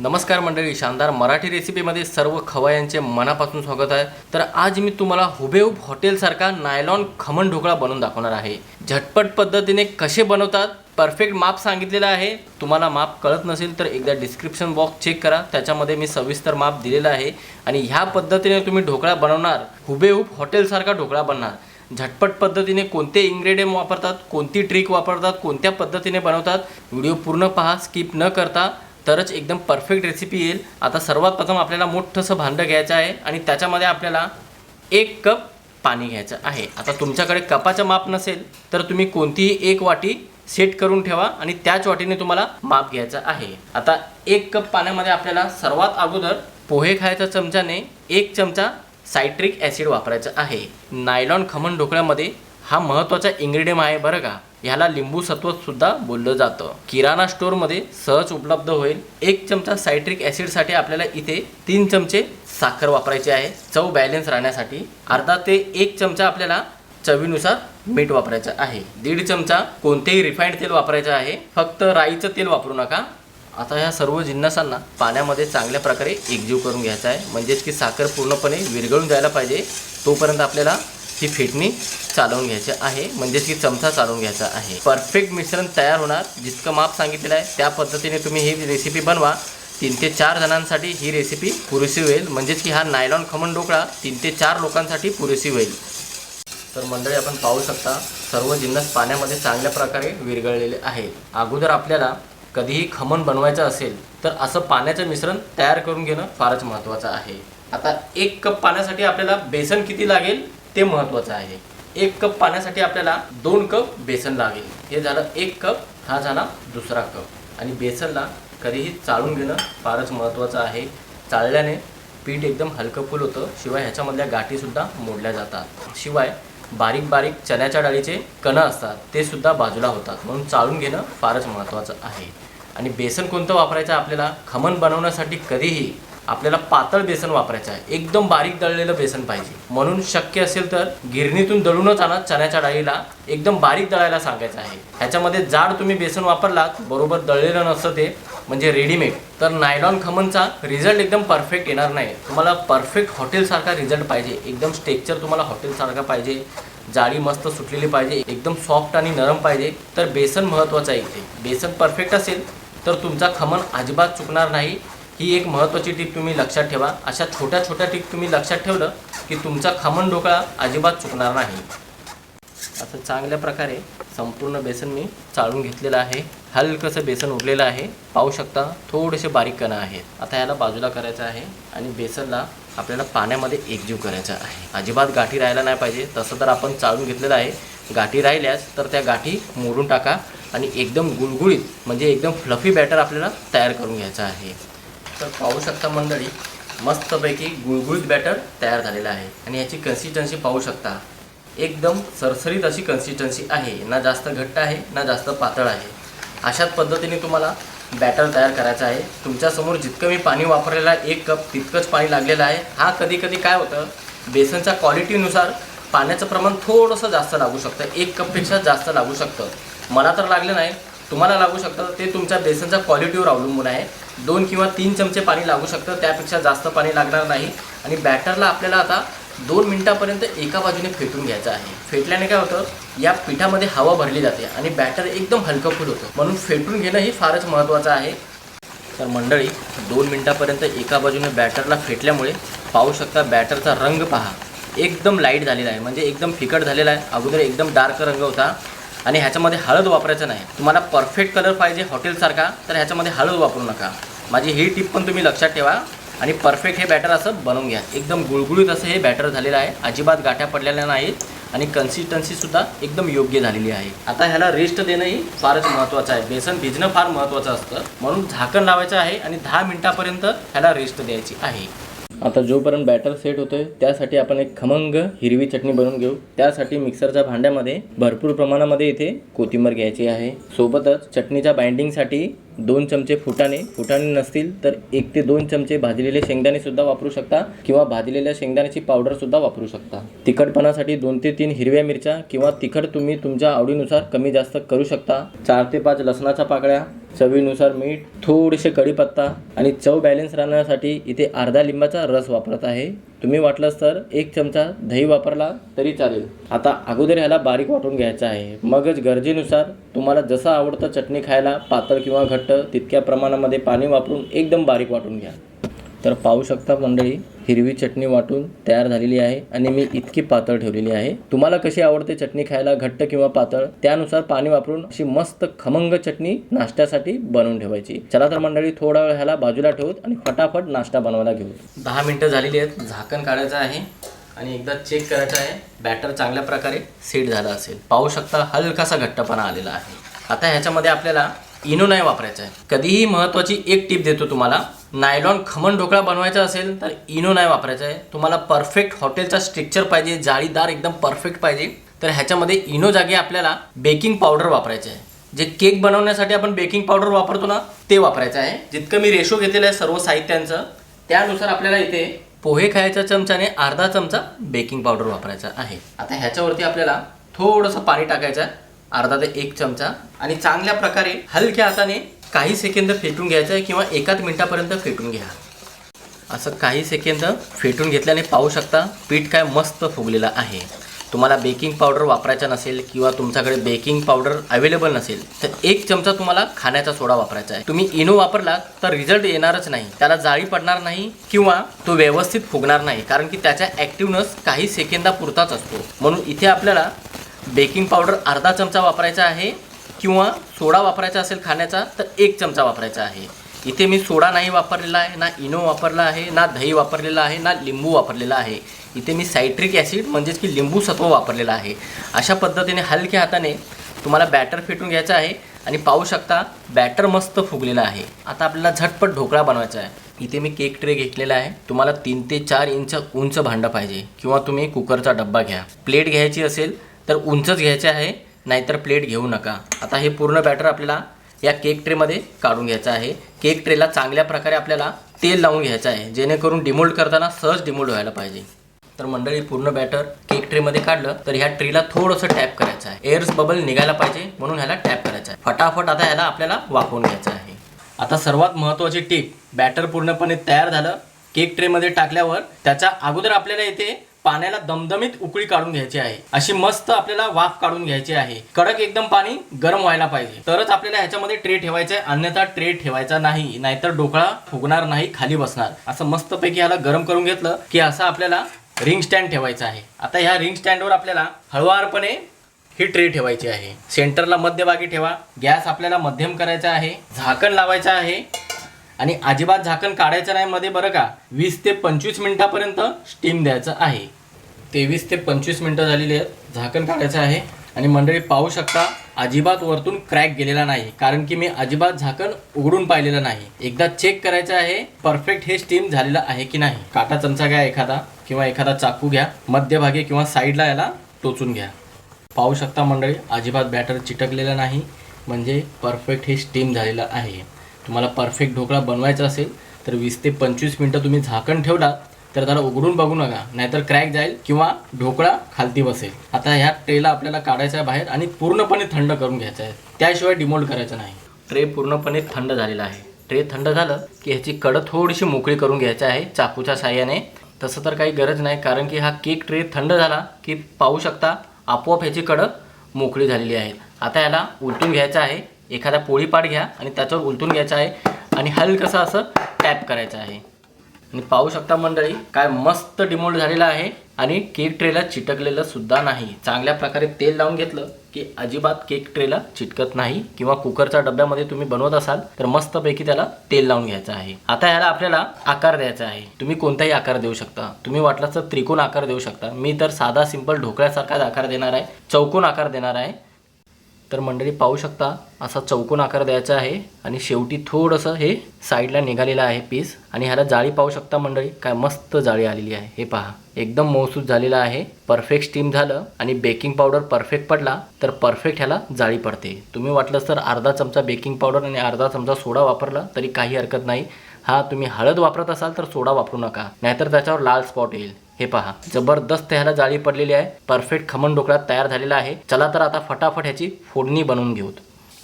नमस्कार मंडळी शानदार मराठी रेसिपीमध्ये सर्व खवयांचे मनापासून स्वागत आहे. तर आज मी तुम्हाला हुबेहूब हॉटेलसारखा नायलॉन खमण ढोकळा बनवून दाखवणार आहे. झटपट पद्धतीने कसे बनवतात परफेक्ट माप सांगितलेलं आहे. तुम्हाला माप कळत नसेल तर एकदा डिस्क्रिप्शन बॉक्स चेक करा. त्याच्यामध्ये मी सविस्तर माप दिलेलं आहे आणि ह्या पद्धतीने तुम्ही ढोकळा बनवणार हुबेहूब हॉटेलसारखा ढोकळा बनणार. झटपट पद्धतीने कोणते इन्ग्रेडियंट वापरतात कोणती ट्रिक वापरतात कोणत्या पद्धतीने बनवतात व्हिडिओ पूर्ण पहा स्किप न करता. तरच एकदम परफेक्ट रेसिपी येईल. आता सर्वात प्रथम आपल्याला मोठंसं भांडं घ्यायचं आहे आणि त्याच्यामध्ये आपल्याला एक कप पाणी घ्यायचं आहे. आता तुमच्याकडे कपाचं माप नसेल तर तुम्ही कोणतीही एक वाटी सेट करून ठेवा आणि त्याच वाटीने तुम्हाला माप घ्यायचं आहे. आता एक कप पाण्यामध्ये आपल्याला सर्वात अगोदर पोहे खायच्या चमच्याने एक चमचा सायट्रिक ॲसिड वापरायचं आहे. नायलॉन खमण ढोकळ्यामध्ये हा महत्त्वाचा इन्ग्रेडियंट आहे बरं का. ह्याला लिंबू सुद्धा बोललं जातं. किराणा स्टोअरमध्ये सहज उपलब्ध होईल. एक चमचा सायट्रिक ॲसिडसाठी आपल्याला इथे तीन चमचे साखर वापरायची आहे. चव बॅलन्स राहण्यासाठी अर्धा ते एक चमचा आपल्याला चवीनुसार मीठ वापरायचं आहे. दीड चमचा कोणतेही रिफाईंड तेल वापरायचं आहे. फक्त राईचं तेल वापरू नका. आता ह्या सर्व जिन्नसांना पाण्यामध्ये चांगल्या प्रकारे एकजीव करून घ्यायचा आहे. म्हणजेच की साखर पूर्णपणे विरघळून जायला पाहिजे. तोपर्यंत आपल्याला ही फेटणी चालवून घ्यायची आहे. म्हणजेच की चमचा चालवून घ्यायचा आहे. परफेक्ट मिश्रण तयार होणार. जितकं माप सांगितलेलं आहे त्या पद्धतीने तुम्ही ही रेसिपी बनवा. तीन ते चार जणांसाठी ही रेसिपी पुरेशी होईल. म्हणजेच की हा नायलॉन खमण ढोकळा तीन ते चार लोकांसाठी पुरेशी होईल. तर मंडळी आपण पाहू शकता सर्व जिन्नस पाण्यामध्ये चांगल्या प्रकारे विरघळलेले आहेत. अगोदर आपल्याला कधीही खमण बनवायचं असेल तर असं पाण्याचं मिश्रण तयार करून घेणं फारच महत्त्वाचं आहे. आता एक कप पाण्यासाठी आपल्याला बेसन किती लागेल? ते महत्त्वाचं आहे. एक कप पाण्यासाठी आपल्याला दोन कप बेसन लागेल. हे झालं एक कप हा झाला दुसरा कप. आणि बेसनला कधीही चाळून घेणं फारच महत्त्वाचं आहे. चाळल्याने पीठ एकदम हलकं फुल होतं शिवाय ह्याच्यामधल्या गाठीसुद्धा मोडल्या जातात. शिवाय बारीक बारीक चण्याच्या डाळीचे कणं असतात ते सुद्धा बाजूला होतात. म्हणून चाळून घेणं फारच महत्त्वाचं आहे. आणि बेसन कोणतं वापरायचं आपल्याला? खमण बनवण्यासाठी कधीही आपल्याला पातळ बेसन वापरायचं आहे. एकदम बारीक दळलेलं बेसन पाहिजे. म्हणून शक्य असेल तर गिरणीतून दळूनच आणत चण्याच्या डाळीला एकदम बारीक दळायला सांगायचं आहे. ह्याच्यामध्ये जाड तुम्ही बेसन वापरलात बरोबर दळलेलं नसतं ते म्हणजे रेडीमेड तर नायलॉन खमनचा रिझल्ट एकदम परफेक्ट येणार नाही. तुम्हाला परफेक्ट हॉटेलसारखा रिझल्ट पाहिजे. एकदम स्टेक्चर तुम्हाला हॉटेलसारखा पाहिजे. जाळी मस्त सुटलेली पाहिजे. एकदम सॉफ्ट आणि नरम पाहिजे. तर बेसन महत्त्वाचं आहे इथे. बेसन परफेक्ट असेल तर तुमचा खमन अजिबात चुकणार नाही. ही एक महत्त्वाची टीप तुम्ही लक्षात ठेवा. अशा छोट्या छोट्या टीप तुम्ही लक्षात ठेवलं की तुमचा खमण ढोकळा अजिबात चुकणार नाही. असं चांगल्या प्रकारे संपूर्ण बेसन मी चाळून घेतलेलं आहे. हलकंसं बेसन उरलेलं आहे. पाहू शकता थोडेसे बारीक कणं आहेत. आता याला बाजूला करायचं आहे आणि बेसनला आपल्याला पाण्यामध्ये एकजीव करायचा आहे. अजिबात गाठी राहायला नाही पाहिजे. तसं तर आपण चाळून घेतलेलं आहे. गाठी राहिल्यास तर त्या गाठी मोडून टाका आणि एकदम गुळगुळीत म्हणजे एकदम फ्लफी बॅटर आपल्याला तयार करून घ्यायचं आहे. तर पाहू शकता मंडळी मस्तपैकी गुळगुळीत बॅटर तयार झालेला आहे. आणि याची कन्सिस्टन्सी पाहू शकता. एकदम सरसरीत अशी कन्सिस्टन्सी आहे. ना जास्त घट्ट आहे ना जास्त पातळ आहे. अशाच पद्धतीने तुम्हाला बॅटर तयार करायचं आहे. तुमच्यासमोर जितकं मी पाणी वापरलेलं आहे एक कप तितकंच पाणी लागलेलं आहे. हा कधी कधी काय होतं बेसनच्या क्वालिटीनुसार पाण्याचं प्रमाण थोडंसं जास्त लागू शकतं. एक कपपेक्षा जास्त लागू शकतं. मला तर लागलं नाही तुम्हाला लागू शकतं ते तुमच्या बेसनच्या क्वालिटीवर अवलंबून आहे. दोन किंवा तीन चमचे पाणी लागू शकतं त्यापेक्षा जास्त पाणी लागणार नाही. आणि बॅटरला आपल्याला आता दोन मिनटापर्यंत एका बाजूने फेटून घ्यायचं आहे. फेटल्याने काय होतं या पिठामध्ये हवा भरली जाते आणि बॅटर एकदम हलकं फुल होतं. म्हणून फेटून घेणं ही फारच महत्त्वाचं आहे. तर मंडळी दोन मिनटापर्यंत एका बाजूने बॅटरला फेटल्यामुळे पाहू शकता बॅटरचा रंग पहा. एकदम लाइट झालेला आहे. म्हणजे एकदम फिकट झालेला आहे. अगोदर एकदम डार्क रंग होता. आणि ह्याच्यामध्ये हळद वापरायचं नाही. तुम्हाला परफेक्ट कलर पाहिजे हॉटेलसारखा तर ह्याच्यामध्ये हळद वापरू नका. माझी ही टिप पण तुम्ही लक्षात ठेवा आणि परफेक्ट हे बॅटर असं बनवून घ्या. एकदम गुळगुळीत असं हे बॅटर झालेलं आहे. अजिबात गाठ्या पडलेल्या नाहीत आणि कन्सिस्टन्सीसुद्धा एकदम योग्य झालेली आहे. आता ह्याला रेस्ट देणंही फारच महत्त्वाचं आहे. बेसन भिजणं फार महत्त्वाचं असतं. म्हणून झाकण लावायचं आहे आणि दहा मिनिटापर्यंत ह्याला रेस्ट द्यायची आहे. आता जोपर्यंत बॅटर सेट होतोय त्यासाठी आपण एक खमंग हिरवी चटणी बनवून घेऊ. त्यासाठी मिक्सरच्या भांड्यामध्ये भरपूर प्रमाणामध्ये इथे कोथिंबीर घ्यायची आहे. सोबतच चटणीच्या बाइंडिंगसाठी दोन चमचे फुटाणे. फुटाणे नसतील तर एक ते दोन चमचे भाजलेले शेंगदाणे सुद्धा वापरू शकता किंवा भाजलेल्या शेंगदाण्याची पावडर सुद्धा वापरू शकता. तिखटपणासाठी दोन ते तीन हिरव्या मिरच्या किंवा तिखट तुम्ही तुमच्या आवडीनुसार कमी जास्त करू शकता. चार ते पाच लसणाच्या पाकळ्या. चवीनुसार मीठ थोडेसे कढीपत्ता आणि चव बॅलन्स राहण्यासाठी इथे अर्धा लिंबाचा रस वापरत आहे. तुम्ही वाटलंच तर एक चमचा दही वापरला तरी चालेल. आता अगोदर ह्याला बारीक वाटून घ्यायचं आहे. मगच गरजेनुसार तुम्हाला जसं आवडतं चटणी खायला पातळ किंवा घट्ट तितक्या प्रमाणामध्ये पाणी वापरून एकदम बारीक वाटून घ्या. तर पाहू शकता मंडळी हिरवी चटणी वाटून तयार झालेली आहे आणि मी इतकी पातळ ठेवलेली आहे. तुम्हाला कशी आवडते चटणी खायला घट्ट किंवा पातळ? त्यानुसार पाणी वापरून अशी मस्त खमंग चटणी नाश्त्यासाठी बनवून ठेवायची. चला तर मंडळी थोडा वेळ ह्याला बाजूला ठेवूत आणि फटाफट नाश्ता बनवायला घेऊ. दहा मिनटं झालेली आहेत. झाकण काढायचं आहे आणि एकदा चेक करायचं आहे. बॅटर चांगल्या प्रकारे सेट झाला असेल. पाहू शकता हलकासा घट्टपणा आलेला आहे. आता ह्याच्यामध्ये आपल्याला इनो नाही वापरायचा आहे. कधीही महत्त्वाची एक टिप देतो तुम्हाला. नायलॉन खमण ढोकळा बनवायचा असेल तर इनो नाही वापरायचा आहे. तुम्हाला परफेक्ट हॉटेलचा स्ट्रक्चर पाहिजे जाळीदार एकदम परफेक्ट पाहिजे. तर ह्याच्यामध्ये इनो जागी आपल्याला बेकिंग पावडर वापरायचे आहे. जे केक बनवण्यासाठी आपण बेकिंग पावडर वापरतो ना ते वापरायचं आहे. जितकं मी रेशो घेतलेलं आहे सर्व साहित्यांचं त्यानुसार आपल्याला इथे पोहे खायच्या चमच्याने अर्धा चमचा बेकिंग पावडर वापरायचा आहे. आता ह्याच्यावरती आपल्याला थोडंसं पाणी टाकायचं आहे. अर्धा ते एक चमचा. आणि चांगल्या प्रकारे हलक्या हाताने काही सेकंद फेटून घ्यायचं आहे किंवा एकाच मिनटापर्यंत फेटून घ्या. असं काही सेकंद फेटून घेतल्याने पाहू शकता पीठ काय मस्त फुगलेलं आहे. तुम्हाला बेकिंग पावडर वापरायचा नसेल किंवा तुमच्याकडे बेकिंग पावडर अवेलेबल नसेल तर एक चमचा तुम्हाला खाण्याचा सोडा वापरायचा आहे. तुम्ही इनो वापरला तर रिझल्ट येणारच नाही. त्याला जाळी पडणार नाही किंवा तो व्यवस्थित फुगणार नाही कारण की त्याच्या ॲक्टिव्हनेस काही सेकंदापुरताच असतो. म्हणून इथे आपल्याला बेकिंग पावडर अर्धा चमचा वापरायचा आहे किंवा सोडा वापरायचा असेल खाण्याचा तर एक चमचा वापरायचा आहे. इथे मी सोडा नाही वापरलेला आहे ना इनो वापरला आहे ना दही वापरलेला आहे ना लिंबू वापरलेला आहे. इथे मी सायट्रिक ॲसिड म्हणजेच की लिंबू सत्व वापरलेलं आहे. अशा पद्धतीने हलक्या हाताने तुम्हाला बॅटर फेटून घ्यायचं आहे आणि पाहू शकता बॅटर मस्त फुगलेला आहे. आता आपल्याला झटपट ढोकळा बनवायचा आहे. इथे मी केक ट्रे घेतलेला आहे. तुम्हाला तीन ते चार इंच उंच भांडं पाहिजे किंवा तुम्ही कुकरचा डब्बा घ्या. प्लेट घ्यायची असेल तर उंचच घ्यायचे आहे. नाहीतर प्लेट घेऊ नका. आता हे पूर्ण बॅटर आपल्याला या केक ट्रेमध्ये काढून घ्यायचं आहे. केक ट्रेला चांगल्या प्रकारे आपल्याला तेल लावून घ्यायचं आहे. जेणेकरून डिमोल्ड करताना सहज डिमोल्ड व्हायला पाहिजे. तर मंडळी पूर्ण बॅटर केक ट्रेमध्ये काढलं तर ह्या ट्रेला थोडंसं टॅप करायचं आहे. एअर्स बबल निघायला पाहिजे म्हणून ह्याला टॅप करायचं आहे. फटाफट आता ह्याला आपल्याला वापरून घ्यायचं आहे. आता सर्वात महत्त्वाची टीप बॅटर पूर्णपणे तयार झालं. केक ट्रेमध्ये टाकल्यावर त्याच्या अगोदर आपल्याला इथे पाण्याला दमदमीत उकळी काढून घ्यायची आहे. अशी मस्त आपल्याला वाफ काढून घ्यायची आहे. कडक एकदम पाणी गरम व्हायला पाहिजे. तरच आपल्याला ह्याच्यामध्ये ट्रे ठेवायचा आहे. अन्यथा ट्रे ठेवायचा नाही. नाहीतर ढोकळा फुगणार नाही खाली बसणार. असं मस्तपैकी ह्याला गरम करून घेतलं की असं आपल्याला रिंग स्टँड ठेवायचा आहे. आता ह्या रिंग स्टँडवर आपल्याला हळुवारपणे ही ट्रे ठेवायची आहे. सेंटरला मध्यभागी ठेवा. गॅस आपल्याला मध्यम करायचा आहे. झाकण लावायचं आहे. आणि अजिबात झाकण काढायचं नाही मध्ये बरं का वीस ते पंचवीस मिनिटापर्यंत स्टीम द्यायचं आहे. तेवीस ते पंचवीस मिनटं झालेली आहेत झाकण काढायचं आहे. आणि मंडळी पाहू शकता अजिबात वरतून क्रॅक गेलेला नाही कारण की मी अजिबात झाकण उघडून पाहिलेलं नाही. एकदा चेक करायचं आहे परफेक्ट हे स्टीम झालेलं आहे की नाही. काटा चमचा घ्या एखादा किंवा एखादा चाकू घ्या मध्यभागी किंवा साईडला याला टोचून घ्या. पाहू शकता मंडळी अजिबात बॅटर चिटकलेलं नाही म्हणजे परफेक्ट हे स्टीम झालेलं आहे. तुम्हाला परफेक्ट ढोकळा बनवायचा असेल तर वीस ते पंचवीस मिनटं तुम्ही झाकण ठेवला तर त्याला उघडून बघू नका. नाहीतर क्रॅक जाईल किंवा ढोकळा खालती बसेल. आता ह्या ट्रेला आपल्याला काढायचा आहे बाहेर आणि पूर्णपणे थंड करून घ्यायचं आहे. त्याशिवाय डिमोल्ड करायचं नाही. ट्रे पूर्णपणे थंड झालेला आहे. ट्रे थंड झालं की ह्याची कडं थोडीशी मोकळी करून घ्यायची आहे चाकूच्या साह्याने. तसं तर काही गरज नाही कारण की हा केक ट्रे थंड झाला की पाहू शकता आपोआप ह्याची कडं मोकळी झालेली आहे. आता याला उलटून घ्यायचं आहे. एखादा पोळीपाट घ्या आणि त्याच्यावर उलटून घ्यायचं आहे आणि हलकसं असं टॅप करायचं आहे. आणि पाहू शकता मंडळी काय मस्त डिमोल्ड झालेला आहे आणि केक ट्रेला चिटकलेलं सुद्धा नाही. चांगल्या प्रकारे तेल लावून घेतलं की अजिबात केक ट्रेला चिटकत नाही किंवा कुकरच्या डब्यामध्ये तुम्ही बनवत असाल तर मस्तपैकी त्याला तेल लावून घ्यायचं आहे. आता ह्याला आपल्याला आकार द्यायचा आहे. तुम्ही कोणताही आकार देऊ शकता. तुम्ही वाटलं तर त्रिकोण आकार देऊ शकता. मी तर साधा सिंपल ढोकळ्यासारखाच आकार देणार आहे. चौकोन आकार देणार आहे. तर मंडळी पाहू शकता असा चौकोन आकार द्यायचा आहे आणि शेवटी थोडंसं हे साईडला निघालेलं आहे पीस. आणि ह्याला जाळी पाहू शकता मंडळी काय मस्त जाळी आलेली आहे. हे पहा एकदम मौसूद झालेला आहे. परफेक्ट स्टीम झालं आणि बेकिंग पावडर परफेक्ट पडला तर परफेक्ट ह्याला जाळी पडते. तुम्ही वाटलंच तर अर्धा चमचा बेकिंग पावडर आणि अर्धा चमचा सोडा वापरला तरी काही हरकत नाही. हा तुम्ही हळद वापरत असाल तर सोडा वापरू नका नाहीतर त्याच्यावर लाल स्पॉट येईल. हे पहा जबरदस्त ह्याला जाळी पडलेली आहे. परफेक्ट खमण ढोकळा तयार झालेला आहे. चला तर आता फटाफट ह्याची फोडणी बनवून घेऊत.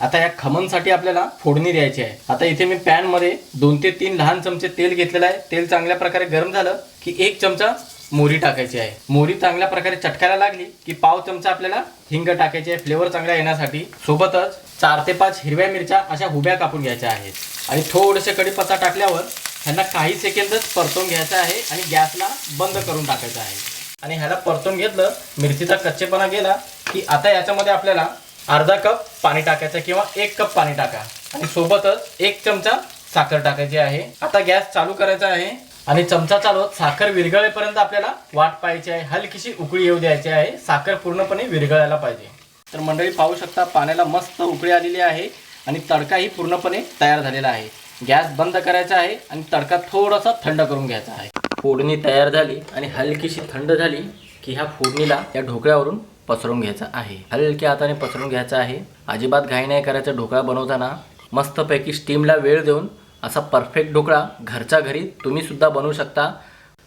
आता या खमणसाठी आपल्याला फोडणी द्यायची आहे. आता इथे मी पॅनमध्ये दोन ते तीन लहान चमचे तेल घेतलेलं आहे. तेल चांगल्या प्रकारे गरम झालं की एक चमचा मोरी टाकायची आहे. मोरी चांगल्या प्रकारे चटकायला लागली की पाव चमचा आपल्याला हिंग टाकायची आहे. फ्लेवर चांगला येण्यासाठी सोबतच चार ते पाच हिरव्या मिरच्या अशा हुब्या कापून घ्यायच्या आहेत. आणि थोडेसे कढीपत्ता टाकल्यावर ह्यांना काही सेकंदच परतून घ्यायचं आहे आणि गॅसला बंद करून टाकायचं आहे. आणि ह्याला परतून घेतलं मिरचीचा कच्चेपणा गेला की आता याच्यामध्ये आपल्याला अर्धा कप पाणी टाकायचं किंवा एक कप पाणी टाका. आणि सोबतच एक चमचा साखर टाकायची आहे. आता गॅस चालू करायचा आहे आणि चमचा चालवत साखर विरघळेपर्यंत आपल्याला वाट पाहायची आहे. हलकीशी उकळी येऊ द्यायची आहे. साखर पूर्णपणे विरघळायला पाहिजे. तर मंडळी पाहू शकता पाण्याला मस्त उकळी आलेली आहे आणि तडकाही पूर्णपणे तयार झालेला आहे. गॅस बंद करायचा आहे आणि तडका थोडासा थंड करून घ्यायचा आहे. फोडणी तयार झाली आणि हलकीशी थंड झाली की ह्या फोडणीला या ढोकळ्यावरून पसरून घ्यायचा आहे. हलक्या हाताने पसरून घ्यायचा आहे. अजिबात घाई नाही करायचा ढोकळा बनवताना. मस्तपैकी स्टीमला वेळ देऊन असा परफेक्ट ढोकळा घरच्या घरी तुम्हीसुद्धा बनवू शकता.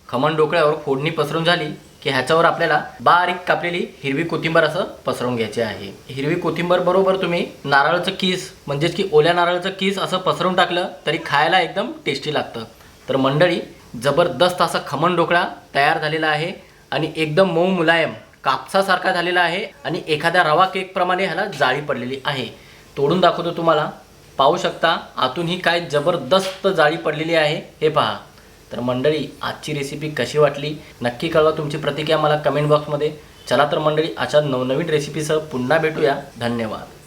खमण ढोकळ्यावर फोडणी पसरून झाली की ह्याच्यावर आपल्याला बारीक कापलेली हिरवी कोथिंबर असं पसरवून घ्यायची आहे. हिरवी कोथिंबर बरोबर तुम्ही नारळाचं किस म्हणजेच की ओल्या नारळाचं किस असं पसरून टाकलं तरी खायला एकदम टेस्टी लागतं. तर मंडळी जबरदस्त असा खमण ढोकळा तयार झालेला आहे आणि एकदम मऊ मुलायम कापसासारखा झालेला आहे आणि एखाद्या रवा केकप्रमाणे ह्याला जाळी पडलेली आहे. तोडून दाखवतो तुम्हाला. पाहू शकता आतून ही काय जबरदस्त जाळी पडलेली आहे. हे पहा. तर मंडळी आजची रेसिपी कशी वाटली? नक्की कळवा तुमची प्रतिक्रिया मला कमेंट बॉक्समध्ये चला तर मंडळी अशा नवनवीन रेसिपीसह पुन्हा भेटूया. धन्यवाद.